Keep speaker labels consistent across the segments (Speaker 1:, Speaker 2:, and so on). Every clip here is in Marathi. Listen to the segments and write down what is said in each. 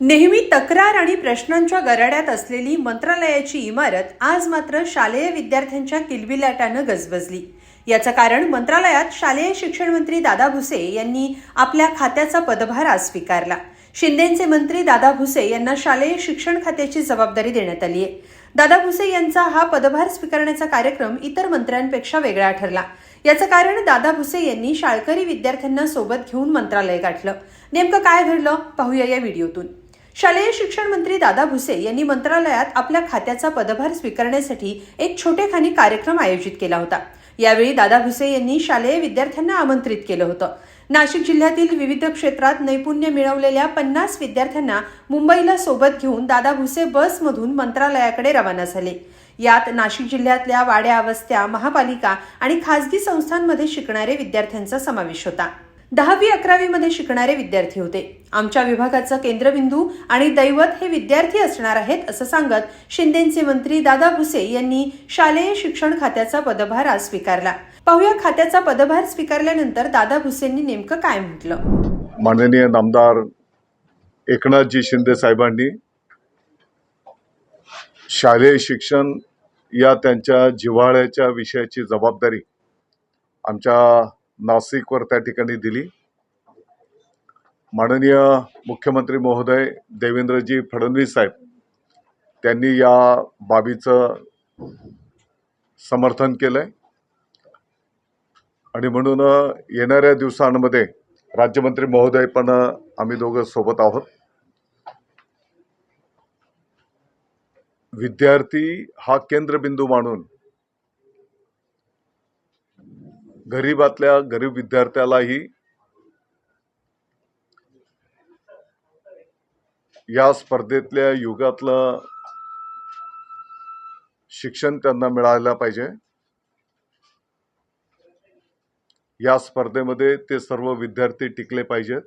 Speaker 1: नेहमी तक्रार आणि प्रश्नांच्या गराड्यात असलेली मंत्रालयाची इमारत आज मात्र शालेय विद्यार्थ्यांच्या किलबिलाटानं गजबजली. याचं कारण मंत्रालयात शालेय शिक्षण मंत्री दादा भुसे यांनी आपल्या खात्याचा पदभार आज स्वीकारला. शिंदेचे मंत्री दादा भुसे यांना शालेय शिक्षण खात्याची जबाबदारी देण्यात आली आहे दादा भुसे यांचा हा पदभार स्वीकारण्याचा कार्यक्रम इतर मंत्र्यांपेक्षा वेगळा ठरला. याचं कारण दादा भुसे यांनी शाळकरी विद्यार्थ्यांना सोबत घेऊन मंत्रालय गाठलं. नेमकं काय घडलं? पाहूया या व्हिडिओतून. शालेय शिक्षण मंत्री दादा भुसे यांनी मंत्रालयात आपल्या खात्याचा पदभार स्वीकारण्यासाठी एक छोटेखानी कार्यक्रम आयोजित केला होता. यावेळी दादा भुसे यांनी शालेय विद्यार्थ्यांना आमंत्रित केलं होतं. नाशिक जिल्ह्यातील विविध क्षेत्रात नैपुण्य मिळवलेल्या पन्नास विद्यार्थ्यांना मुंबईला सोबत घेऊन दादा भुसे बसमधून मंत्रालयाकडे रवाना झाले. यात नाशिक जिल्ह्यातल्या वाड्या वस्त्या महापालिका आणि खासगी संस्थांमध्ये शिकणारे विद्यार्थ्यांचा समावेश होता. दहावी अकरावीमध्ये शिकणारे विद्यार्थी होते. आमच्या विभागाचं केंद्रबिंदू आणि दैवत हे विद्यार्थी असणार आहेत असं सांगत शिंदेचे मंत्री दादा भुसे यांनी शालेय शिक्षण खात्याचा पदभार आज स्वीकारला. पाहूया खात्याचा पदभार स्वीकारल्यानंतर दादा भुसेंनी नेमकं काय म्हटलं?
Speaker 2: माननीय नामदार एकनाथजी शिंदे साहेबांनी शालेय शिक्षण या त्यांच्या जिव्हाळ्याच्या विषयाची जबाबदारी आमच्या नाशिकवर त्या ठिकाणी दिली. माननीय मुख्यमंत्री महोदय देवेंद्रजी फडणवीस साहेब त्यांनी या बाबीचं समर्थन केलं आहे आणि म्हणून येणाऱ्या दिवसांमध्ये राज्यमंत्री महोदय पण आम्ही दोघं सोबत आहोत. विद्यार्थी हा केंद्रबिंदू मानून गरीबातल्या गरीब विद्यार्थ्यालाही या स्पर्धेतल्या युगातलं शिक्षण त्यांना मिळायला पाहिजे. या स्पर्धेमध्ये ते सर्व विद्यार्थी टिकले पाहिजेत.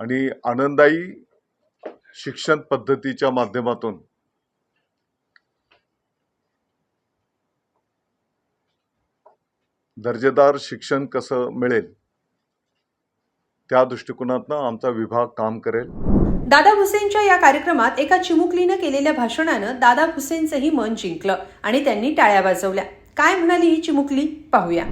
Speaker 2: आणि आनंदायी शिक्षण पद्धतीच्या माध्यमातून दर्जेदार शिक्षण कसं मिळेल? त्या दृष्टिकोनातनं आमचा विभाग काम करेल.
Speaker 1: दादा भुसेंच्या या कार्यक्रमात एका चिमुकलीनं केलेल्या भाषणानं दादा भुसेंचंही मन जिंकलं आणि त्यांनी टाळ्या वाजवल्या. काय म्हणाली ही चिमुकली? पाहूया.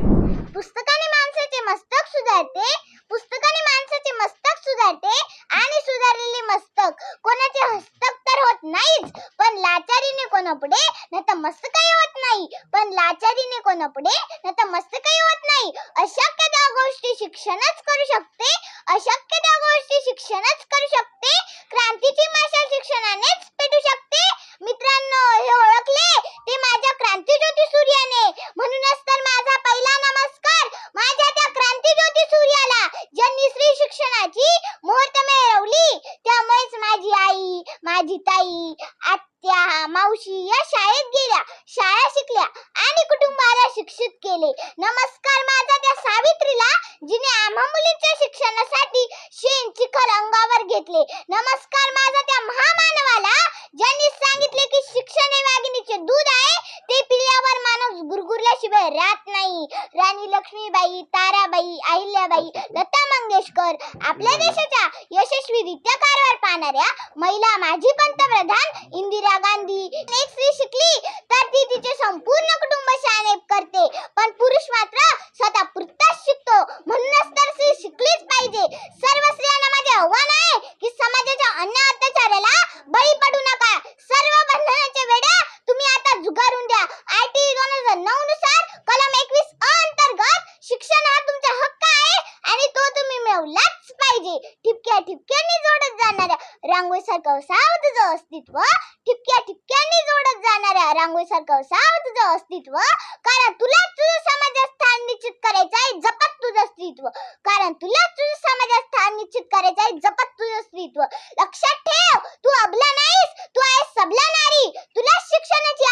Speaker 3: पुस्तकाने माणसाचे मस्तक सुधारते पुस्तकाने माणसाचे मस्तक सुधारते आणि सुधारलेले मस्तक. कोणाचे हस्तक तर होत नाहीच. पण लाचारीने कोणापुढे न तर मस्त काही होत नाही. पण लाचारीने कोणापुढे न तर मस्त काही होत नाही. अशक्य त्या गोष्टी शिक्षणच करू शकते. अशक्य त्या गोष्टी शिक्षणच करू शकते. क्रांतीची माशा शिक्षणानेच पेटू शकते. मित्रांनो हे ओळखले? ते माझ्या क्रांती ज्योती सूर्याने. म्हणूनच तर माझा पहिला नमस्कार. माझ्या त्या क्रांती ज्योती सूर्याला. शिक्षणाची मुहूर्त मिळवली. त्यामुळेच माझी आई माझी ताई आत्या मावशी या शाळेत गेल्या. शाळा शिकल्या आणि कुटुंबाला शिक्षित केले. नमस्कार माझा त्या सावित्रीला जिने आम्हा मुलींच्या शिक्षणासाठी शेण चिखल अंगावर घेतले. नमस्कार माझा त्या महामानवाला ज्यांनी सांगितले की शिक्षण हे वाघिणीचे दूध आहे गुरगुरल्याशिवाय राहत नाही. राणी लक्ष्मीबाई ताराबाई अहिल्याबाई लता मंगेशकर आपल्या देशाच्या यशस्वीरित्या कारभार पाहणाऱ्या महिला माजी पंतप्रधान इंदिरा गांधी स्त्री शिकली तर ती तिचे संपूर्ण कुटुंब शाळे करते पण पुरुष मात्र स्वतः पुरताच शिकतो म्हणूनच तर स्त्री शिकलीच पाहिजे सर्व स्त्रियांना माझे आव्हान आहे की समाजाच्या अन्य अत्याचाराला बळी पडू नका सर्व बंधनाच्या वेड्या तुम्ही आता झुगारून द्या आय टी दोन हजार नऊ नुसार कलम एकवीस अ अंतर्गत शिक्षण हा तुमचा हक्क आहे आणि तो तुम्ही मिळवलाच पाहिजे ठिपक्या ठिपक्यांनी जोडत जाणाऱ्या रांगोळीसारखं असावं तुझं अस्तित्व ठिपक्या ठिपक्यांनी जोडत जाणाऱ्या रांगोळीसारखं असावं तुझं अस्तित्व. कारण तुला तुझं समाजात स्थान निश्चित करायचं आहे जपत तुझं अस्तित्व. कारण तुला तुझं समाजात स्थान निश्चित करायचं आहे जपत तुझं अस्तित्व. लक्षात ठेव तू अबला नाहीस तू आहेस सबला नारी. तुला शिक्षणाची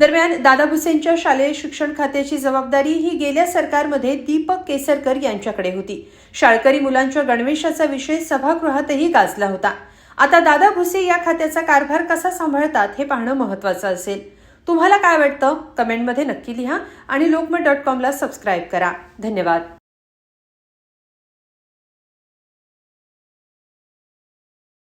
Speaker 1: दरम्यान दादा भुसेंच्या शालेय शिक्षण खात्याची जबाबदारी ही गेल्या सरकारमध्ये दीपक केसरकर यांच्याकडे होती. शाळकरी मुलांच्या गणवेशाचा विषय सभागृहातही गाजला होता. आता दादा भुसे या खात्याचा कारभार कसा सांभाळतात हे पाहणं महत्वाचं असेल. तुम्हाला काय वाटतं? कमेंटमध्ये नक्की लिहा आणि लोकमत डॉट कॉमला सबस्क्राईब करा. धन्यवाद.